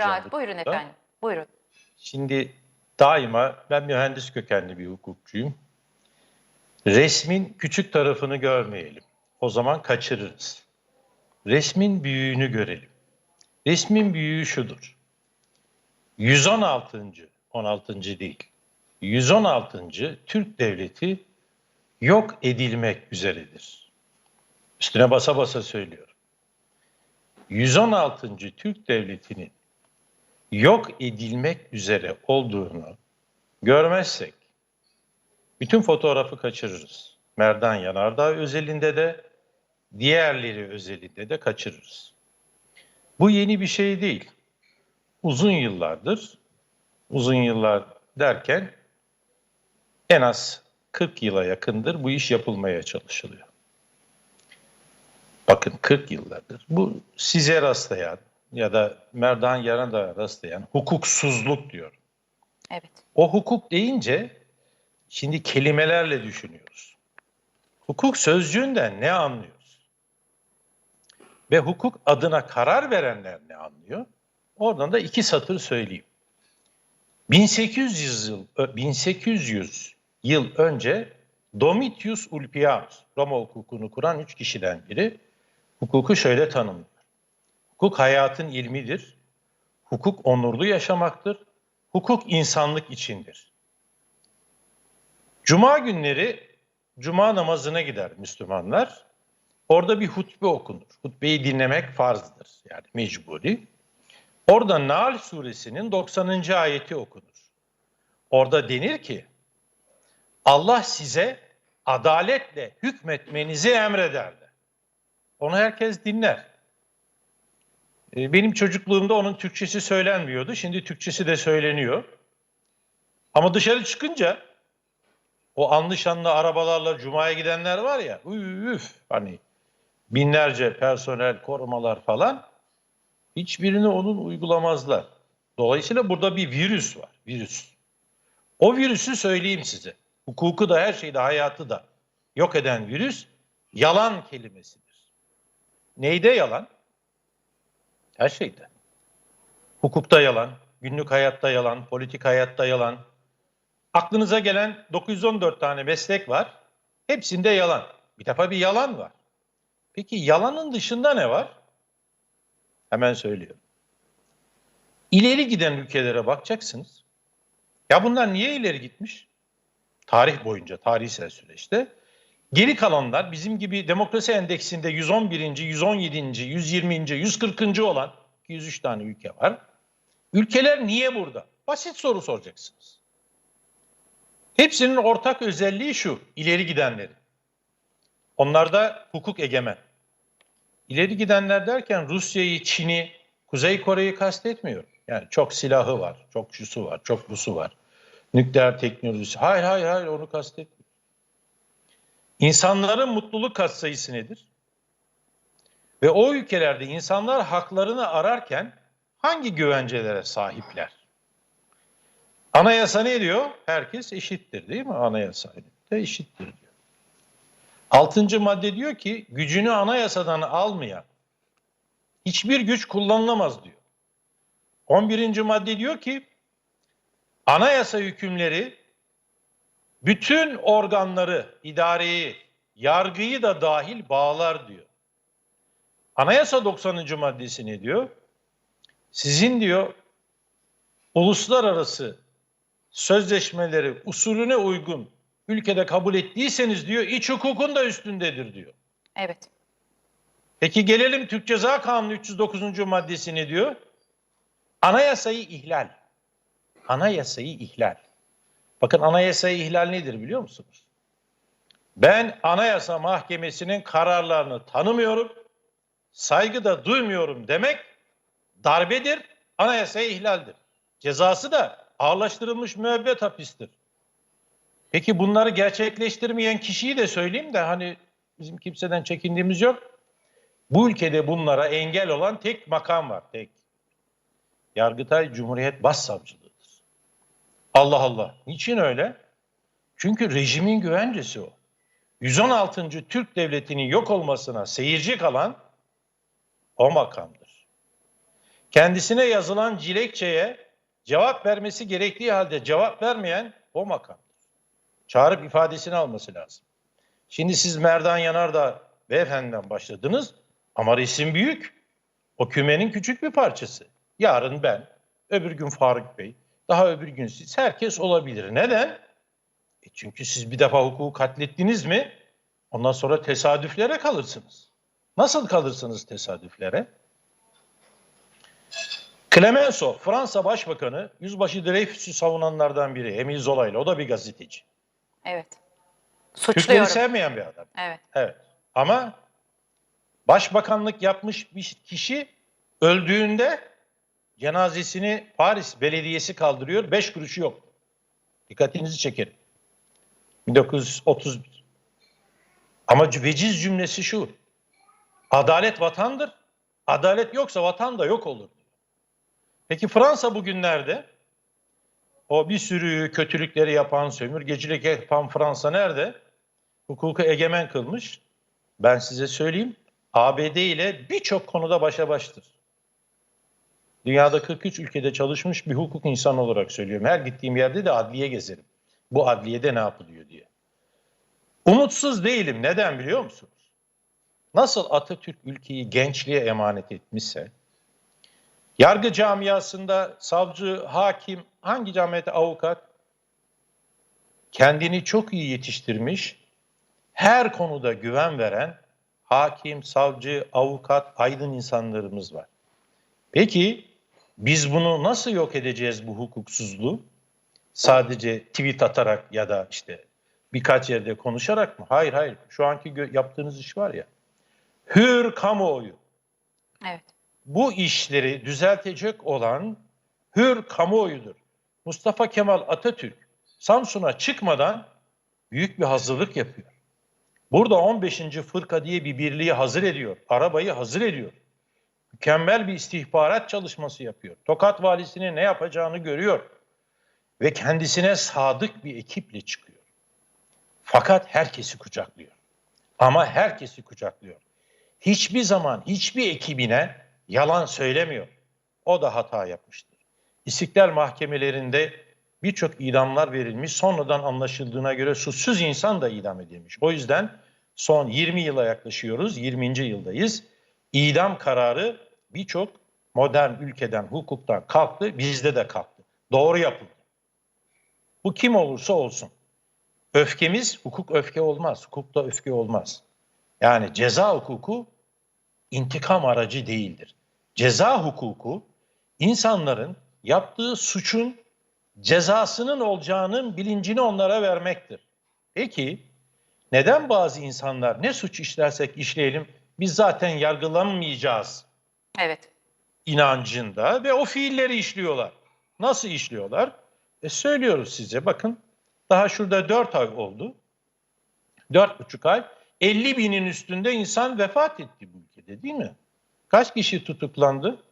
Rahat. Buyurun efendim. Buyurun. Şimdi daima ben mühendis kökenli bir hukukçuyum. Resmin küçük tarafını görmeyelim. O zaman kaçırırız. Resmin büyüğünü görelim. Resmin büyüğü şudur. 116. 16. değil. 116. Türk devleti yok edilmek üzeredir. Üstüne basa basa söylüyorum. 116. Türk devletinin yok edilmek üzere olduğunu görmezsek bütün fotoğrafı kaçırırız. Merdan Yanardağ özelinde de diğerleri özelinde de kaçırırız. Bu yeni bir şey değil. Uzun yıllardır, uzun yıllar derken en az 40 yıla yakındır bu iş yapılmaya çalışılıyor. Bakın 40 yıllardır. Bu size rastlayan ya da Merdan Yanardağ'a rastlayan hukuksuzluk diyor. Evet. O hukuk deyince şimdi kelimelerle düşünüyoruz. Hukuk sözcüğünden ne anlıyoruz? Ve hukuk adına karar verenler ne anlıyor? Oradan da iki satır söyleyeyim. 1800 yıl 1800 yıl önce Domitius Ulpianus, Roma hukukunu kuran üç kişiden biri hukuku şöyle tanımlıyor. Hukuk hayatın ilmidir. Hukuk onurlu yaşamaktır. Hukuk insanlık içindir. Cuma günleri cuma namazına gider Müslümanlar. Orada bir hutbe okunur. Hutbeyi dinlemek farzdır yani mecburi. Orada Nahl suresinin 90. ayeti okunur. Orada denir ki Allah size adaletle hükmetmenizi emrederdi. Onu herkes dinler. E, Benim çocukluğumda onun Türkçesi söylenmiyordu. Şimdi Türkçesi de söyleniyor. Ama dışarı çıkınca o anlı şanlı arabalarla Cuma'ya gidenler var ya üf hani binlerce personel korumalar falan hiçbirini onun uygulamazlar. Dolayısıyla burada bir virüs var. Virüs. O virüsü söyleyeyim size. Hukuku da her şeyi de hayatı da yok eden virüs yalan kelimesidir. Neyde yalan? Her şeyde. Hukukta yalan, günlük hayatta yalan, politik hayatta yalan. Aklınıza gelen 914 tane meslek var. Hepsinde yalan. Bir defa bir yalan var. Peki yalanın dışında ne var? Hemen söylüyorum. İleri giden ülkelere bakacaksınız. Ya bunlar niye ileri gitmiş? Tarih boyunca, tarihsel süreçte. Geri kalanlar bizim gibi demokrasi endeksinde 111. 117. 120. 140. olan 203 tane ülke var. Ülkeler niye burada? Basit soru soracaksınız. Hepsinin ortak özelliği şu, ileri gidenleri. Onlarda hukuk egemen. İleri gidenler derken Rusya'yı, Çin'i, Kuzey Kore'yi kastetmiyor. Yani çok silahı var, çok şusu var, çok busu var. Nükleer teknolojisi. Hayır hayır hayır onu kastetmiyor. İnsanların mutluluk katsayısı nedir? Ve o ülkelerde insanlar haklarını ararken hangi güvencelere sahipler? Anayasa ne diyor? Herkes eşittir değil mi? Anayasa de eşittir diyor. Altıncı madde diyor ki gücünü anayasadan almayan hiçbir güç kullanılamaz diyor. 11. madde diyor ki anayasa hükümleri bütün organları, idareyi, yargıyı da dahil bağlar diyor. Anayasa 90. maddesi ne diyor? Sizin diyor uluslararası sözleşmeleri usulüne uygun ülkede kabul ettiyseniz diyor iç hukukun da üstündedir diyor. Evet. Peki gelelim Türk Ceza Kanunu 309. maddesi ne diyor? Anayasayı ihlal. Anayasayı ihlal. Bakın anayasayı ihlal nedir biliyor musunuz? Ben Anayasa Mahkemesi'nin kararlarını tanımıyorum, saygı da duymuyorum demek darbedir, anayasaya ihlaldir. Cezası da ağırlaştırılmış müebbet hapistir. Peki bunları gerçekleştirmeyen kişiyi de söyleyeyim de hani bizim kimseden çekindiğimiz yok. Bu ülkede bunlara engel olan tek makam var, tek. Yargıtay Cumhuriyet Başsavcılığıdır. Allah Allah. Niçin öyle? Çünkü rejimin güvencesi o. 116. Türk Devleti'nin yok olmasına seyirci kalan o makamdır. kendisine yazılan dilekçeye cevap vermesi gerektiği halde cevap vermeyen o makamdır. Çağırıp ifadesini alması lazım. Şimdi siz Merdan Yanardağ beyefendiden başladınız ama resim büyük. O kümenin küçük bir parçası. Yarın ben, öbür gün Faruk Bey, daha öbür gün siz. Herkes olabilir. Neden? E çünkü siz bir defa hukuku katlettiniz mi ondan sonra tesadüflere kalırsınız. Nasıl kalırsınız tesadüflere? Clemenceau, Fransa Başbakanı, Yüzbaşı Dreyfus'u savunanlardan biri. Emile Zola'yla. O da bir gazeteci. Evet. Türkleri Suçluyorum. sevmeyen bir adam. Evet. Evet. Ama başbakanlık yapmış bir kişi öldüğünde cenazesini Paris Belediyesi kaldırıyor. Beş kuruşu yok. Dikkatinizi çekerim. 1931. Ama veciz cümlesi şu. Adalet vatandır. Adalet yoksa vatan da yok olur. Peki Fransa bugünlerde o bir sürü kötülükleri yapan, sömürgecilik yapan Fransa nerede? Hukuku egemen kılmış. Ben size söyleyeyim. ABD ile birçok konuda başa baştır. Dünyada 43 ülkede çalışmış bir hukuk insanı olarak söylüyorum. Her gittiğim yerde de adliye gezerim. Bu adliyede ne yapılıyor diye. Umutsuz değilim. Neden biliyor musunuz? Nasıl Atatürk ülkeyi gençliğe emanet etmişse, yargı camiasında savcı, hakim, hangi camiate avukat kendini çok iyi yetiştirmiş, her konuda güven veren hakim, savcı, avukat, aydın insanlarımız var. Peki biz bunu nasıl yok edeceğiz bu hukuksuzluğu? Sadece tweet atarak ya da işte birkaç yerde konuşarak mı? Hayır hayır. Şu anki yaptığınız iş var ya. Hür kamuoyu. Evet. Bu işleri düzeltecek olan hür kamuoyudur. Mustafa Kemal Atatürk Samsun'a çıkmadan büyük bir hazırlık yapıyor. Burada 15. fırka diye bir birliği hazır ediyor. Arabayı hazır ediyor. Mükemmel bir istihbarat çalışması yapıyor. Tokat valisinin ne yapacağını görüyor. Ve kendisine sadık bir ekiple çıkıyor. Fakat herkesi kucaklıyor. Ama herkesi kucaklıyor. Hiçbir zaman hiçbir ekibine yalan söylemiyor. O da hata yapmıştır. İstiklal mahkemelerinde birçok idamlar verilmiş. Sonradan anlaşıldığına göre suçsuz insan da idam edilmiş. O yüzden son 20 yıla yaklaşıyoruz. 20. yıldayız. İdam kararı birçok modern ülkeden, hukuktan kalktı. Bizde de kalktı. Doğru yapıldı. Bu kim olursa olsun. Öfkemiz hukuk öfke olmaz. Hukukta öfke olmaz. Yani ceza hukuku intikam aracı değildir. Ceza hukuku insanların yaptığı suçun cezasının olacağının bilincini onlara vermektir. Peki neden bazı insanlar ne suç işlersek işleyelim biz zaten yargılanmayacağız Evet. inancında ve o fiilleri işliyorlar. Nasıl işliyorlar? E söylüyoruz size bakın daha şurada 4 ay oldu. 4,5 ay 50 binin üstünde insan vefat etti bu ülkede değil mi? Kaç kişi tutuklandı?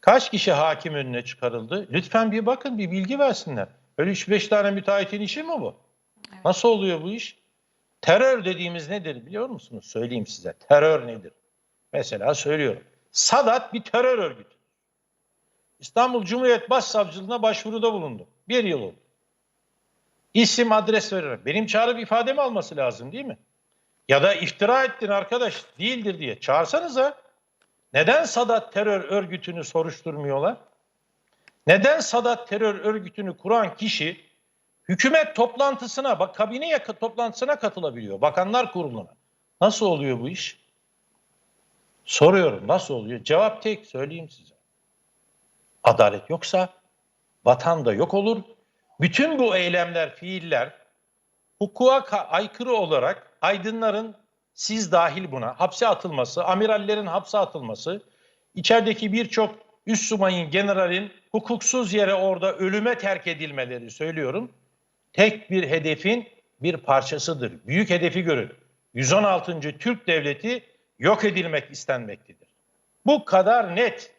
Kaç kişi hakim önüne çıkarıldı? Lütfen bir bakın bir bilgi versinler. Öyle 3-5 tane müteahhitin işi mi bu? Nasıl oluyor bu iş? Terör dediğimiz nedir biliyor musunuz? Söyleyeyim size. Terör nedir? Mesela söylüyorum. Sadat bir terör örgütü. İstanbul Cumhuriyet Başsavcılığına başvuruda bulundu. Bir yıl oldu. İsim adres vererek. Benim çağırıp ifademi alması lazım değil mi? Ya da iftira ettin arkadaş değildir diye. Çağırsanıza. Neden Sadat terör örgütünü soruşturmuyorlar? Neden Sadat terör örgütünü kuran kişi hükümet toplantısına, bak kabine toplantısına katılabiliyor. Bakanlar kuruluna. Nasıl oluyor bu iş? Soruyorum nasıl oluyor? Cevap tek söyleyeyim size. Adalet yoksa vatan da yok olur. Bütün bu eylemler, fiiller hukuka ka- aykırı olarak aydınların siz dahil buna hapse atılması, amirallerin hapse atılması, içerideki birçok üst subayın, generalin hukuksuz yere orada ölüme terk edilmeleri söylüyorum. Tek bir hedefin bir parçasıdır. Büyük hedefi görün. 116. Türk Devleti yok edilmek istenmektedir. Bu kadar net.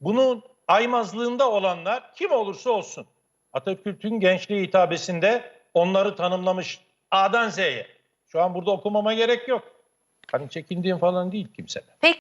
Bunun aymazlığında olanlar kim olursa olsun. Atatürk'ün gençliği hitabesinde onları tanımlamış A'dan Z'ye. Şu an burada okumama gerek yok. Hani çekindiğim falan değil kimseden. Peki